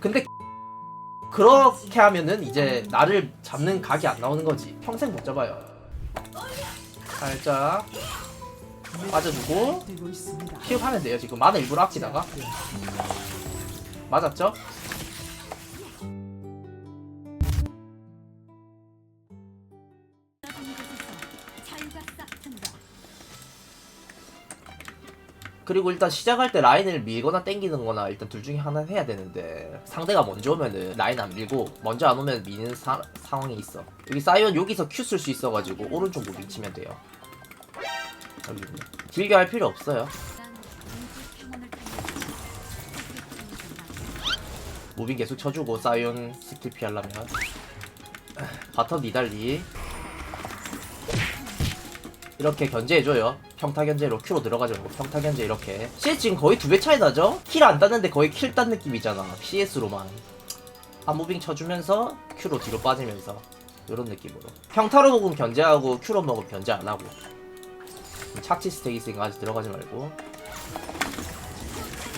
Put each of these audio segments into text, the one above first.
근데 그렇게 하면은 이제 나를 잡는 각이 안 나오는 거지. 평생 못 잡아요. 살짝 빠져주고. 피업하면 돼요. 지금 만화 일부러 아끼다가 맞았죠? 그리고 일단 시작할 때 라인을 밀거나 땡기는 거나 일단 둘 중에 하나 해야 되는데 상대가 먼저 오면은 라인 안 밀고 먼저 안 오면 미는 사, 상황이 있어. 여기 사이언 여기서 큐 쓸 수 있어가지고 오른쪽 무빙 치면 돼요. 길게 할 필요 없어요. 무빙 계속 쳐주고 사이언 스킬 피하려면. 바텀 니달리 이렇게 견제해줘요. 평타 견제로 큐로 들어가지 말고 평타 견제 이렇게. CS 지금 거의 두 배 차이 나죠? 킬 안 땄는데 거의 킬 딴 느낌이잖아. CS로만. 한 무빙 쳐주면서 큐로 뒤로 빠지면서 이런 느낌으로. 평타로 먹으면 견제하고 큐로 먹으면 견제 안 하고. 착지 있으니까 아직 들어가지 말고.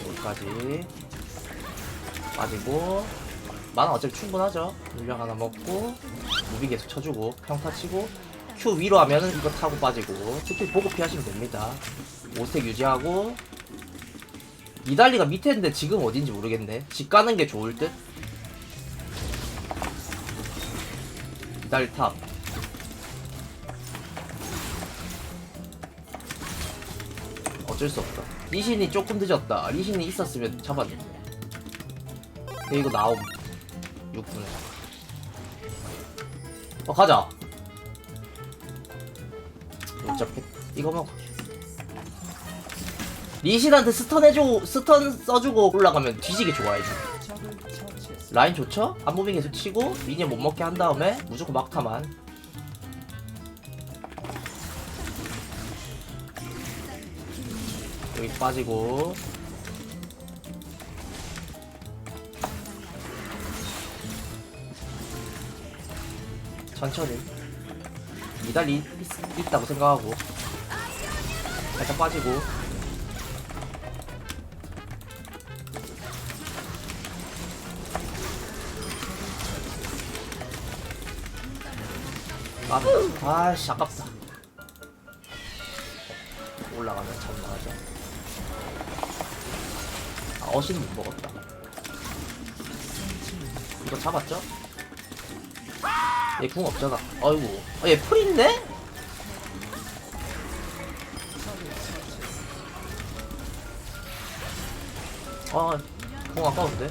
여기까지. 빠지고. 만화 어차피 충분하죠. 물량 하나 먹고. 무비 계속 쳐주고. 평타 치고 Q 위로 하면은 이거 타고 빠지고 스킬 보고 피하시면 됩니다. 5스택 유지하고 이달리가 밑에 있는데 지금 어딘지 모르겠네. 집 가는 게 좋을 듯. 이달리 탑. 어쩔 수 없다. 리신이 조금 늦었다. 리신이 있었으면 잡았는데. 근데 이거 나옴. 6분에. 어 가자 못 잡겠다 이거 먹어 리신한테 스턴 해주고 스턴 써주고 올라가면 뒤지게 좋아해. 라인 좋죠? 안무빙 계속 치고 미니언 못 먹게 한 다음에 무조건 막타만 여기 빠지고 천천히 이달리 있, 있다고 생각하고 살짝 빠지고. 아, 아씨 아깝다. 올라가면 장난하죠. 아 어시는 못 먹었다. 이거 잡았죠? 얘궁 없잖아. 아이고. 아, 얘 풀인데? 아궁 아까운데?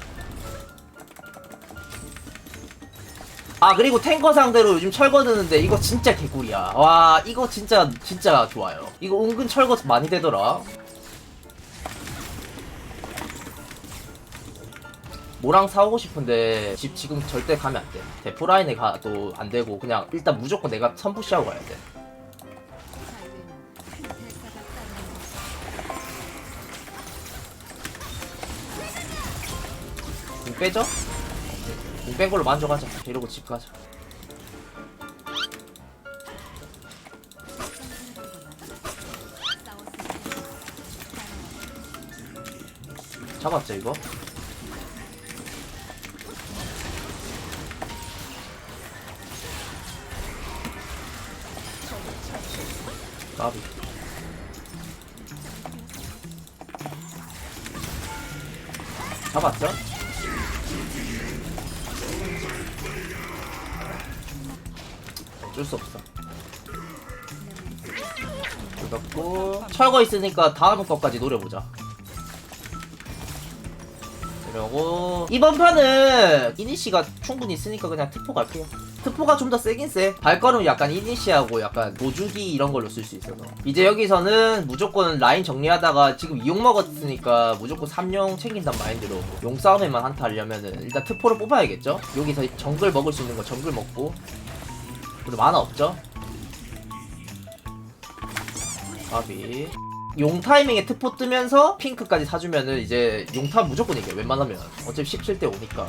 아 그리고 탱커 상대로 요즘 철거 드는데 이거 진짜 개꿀이야. 와 이거 진짜 진짜 좋아요. 이거 은근 철거 많이 되더라 모랑 사오고 싶은데 집 지금 절대 가면 안돼 데프라인에 가도 안 되고 그냥 일단 무조건 내가 선푸시하고 가야 돼 공 빼죠? 공뺀 걸로 만족하자 이러고 집 가자 잡았죠 이거? 까비 잡았죠? 어쩔 수 없어. 그렇고 철거 있으니까 다음 것까지 노려보자 그리고 이번 판은 이니시가 충분히 있으니까 그냥 특포 갈게요. 특포가 좀 더 세긴 세. 발걸음 약간 이니시하고 약간 노주기 이런 걸로 쓸 수 있어서. 이제 여기서는 무조건 라인 정리하다가 지금 이용 먹었으니까 무조건 3용 챙긴단 마인드로 용 싸움에만 한타 하려면은 일단 특포를 뽑아야겠죠? 여기서 정글 먹을 수 있는 거 정글 먹고. 근데 만화 없죠? 까비 용 타이밍에 특포 뜨면서 핑크까지 사주면은 이제 용타 무조건 이겨 웬만하면. 어차피 17대 5니까.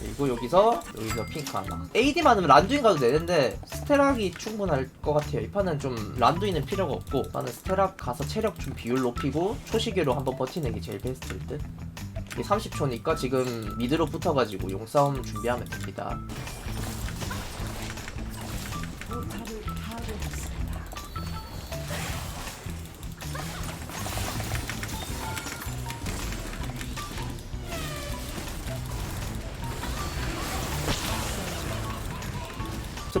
그리고 여기서 여기서 핑크 하나. AD 많으면 란두인 가도 되는데 스테락이 충분할 것 같아요. 이 판은 좀 란두인은 필요가 없고 나는 스테락 가서 체력 좀 비율 높이고 초시계로 한번 버티는 게 제일 베스트일 듯. 이게 30초니까 지금 미드로 붙어가지고 용싸움 준비하면 됩니다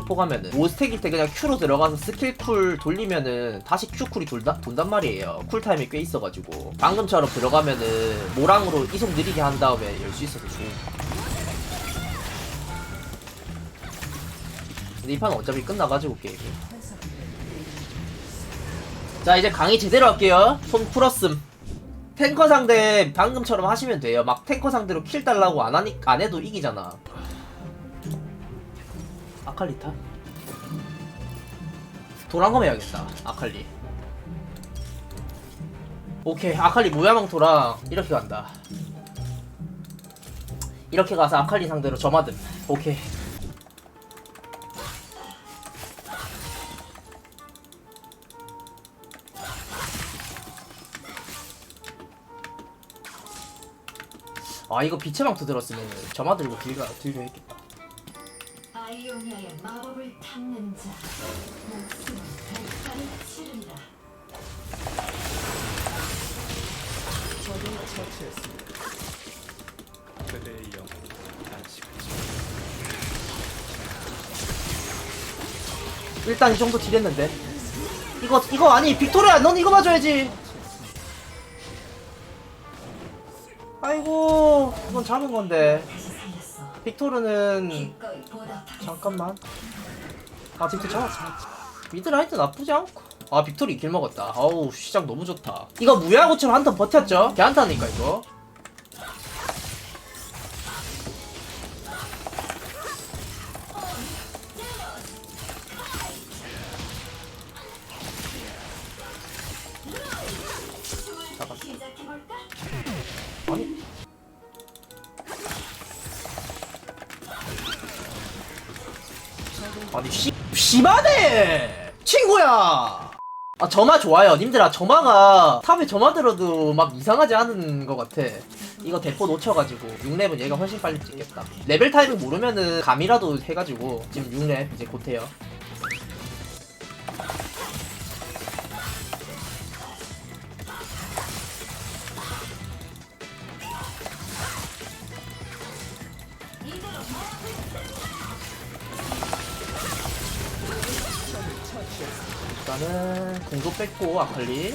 스포 가면은 5스택일 때 그냥 Q로 들어가서 스킬 쿨 돌리면은 다시 Q 쿨이 돌다, 돈단 말이에요. 쿨타임이 꽤 있어가지고. 방금처럼 들어가면은 모랑으로 이속 느리게 한 다음에 열 수 있어서 좋은 근데 이 판은 어차피 끝나가지고 게임이. 자 이제 강의 제대로 할게요. 손 풀었음. 탱커 상대 방금처럼 하시면 돼요. 막 탱커 상대로 킬 달라고 안 하니 안 해도 이기잖아 아칼리타? 도랑검 해야겠다 아칼리. 오케이 아칼리 모야망토랑 이렇게 간다. 이렇게 가서 아칼리 상대로 점화듬 오케이. 아 이거 빛의 망토 들었으면 점화 들고 딜가 딜도 했겠다 아이오니아의 마법을 탐는 자. 목숨은 발판을 치른다. 적을 처치했습니다. 그대의 영혼 안식하지 일단 이 정도 딜했는데. 이거 이거 아니 빅토리야 넌 이거 봐줘야지. 아이고 이건 잡은 건데. 빅토르는 잠깐만. 아 빅토 잡았어. 미드라이트 나쁘지 않고. 아 빅토리 길 먹었다. 아우 시작 너무 좋다. 이거 무야고처럼 한턴 버텼죠? 걔한타니까 이거. 시 아니 씨 씨바네! 친구야! 아 점화 좋아요. 님들아 점화가 탑에 점화 들어도 막 이상하지 않은 것 같아. 이거 대포 놓쳐가지고 6렙은 얘가 훨씬 빨리 찍겠다. 레벨 타이밍 모르면은 감이라도 해가지고 지금 6렙 이제 곧 해요 일단은 공도 뺐고 아칼리.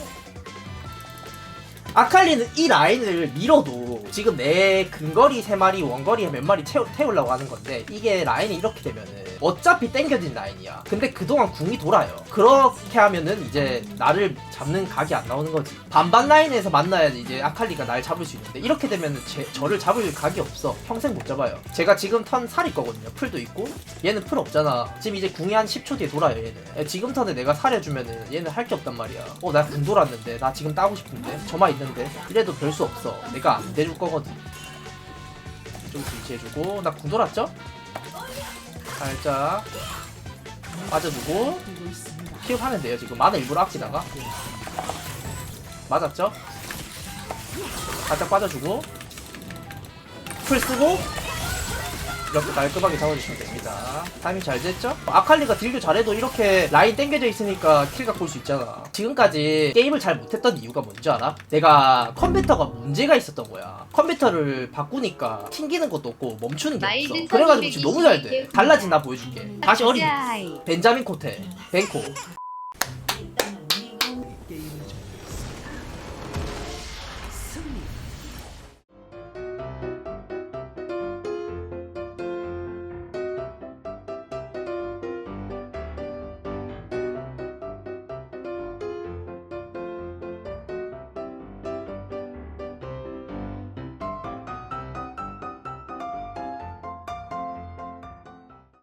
아칼리는 이 라인을 밀어도 지금 내 근거리 3마리 원거리에 몇 마리 채우, 태우려고 하는 건데 이게 라인이 이렇게 되면은 어차피 땡겨진 라인이야. 근데 그동안 궁이 돌아요. 그렇게 하면은 이제 나를 잡는 각이 안 나오는 거지. 반반 라인에서 만나야지 이제 아칼리가 날 잡을 수 있는데 이렇게 되면은 제, 저를 잡을 각이 없어. 평생 못 잡아요. 제가 지금 턴 살이 거거든요. 풀도 있고. 얘는 풀 없잖아. 지금 이제 궁이 한 10초 뒤에 돌아요 얘는. 에, 지금 턴에 내가 살해주면은 얘는 할 게 없단 말이야. 어 나 궁 돌았는데. 나 지금 따고 싶은데. 점화 있는데. 이래도 별 수 없어. 내가 안 내줄 거거든. 좀 위치해주고. 나 궁 돌았죠? 살짝 있습니다. 피업하면 돼요 지금 마늘 일부러 아끼다가 맞았죠? 살짝 빠져주고 풀 쓰고 이렇게 깔끔하게 잡아주시면 됩니다. 타이밍 잘 됐죠? 아칼리가 딜도 잘해도 이렇게 라인 땡겨져 있으니까 킬각 볼수 있잖아. 지금까지 게임을 잘 못했던 이유가 뭔지 알아? 내가 컴퓨터가 문제가 있었던 거야. 컴퓨터를 바꾸니까 튕기는 것도 없고 멈추는 게 없어. 그래가지고 지금 너무 잘돼. 1200 달라진 나 보여줄게. 다시 어린. 벤자민 코테. 벤코